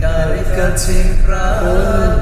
কার কাছে প্রাণ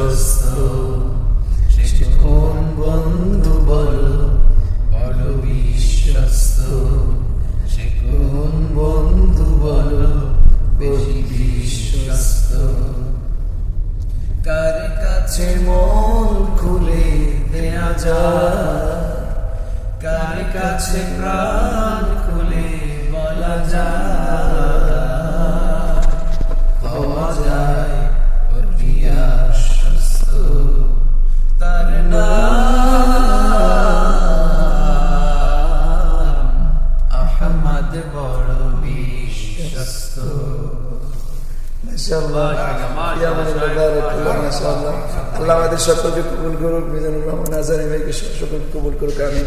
বিশ্বস্ত সে কোন বন্ধু বল? বলো আল্লাহ আমাদের সকলকে কবুল করুক মিজানুর রহমান আজারি ভাইকে সকলকে কবুল করুক আমি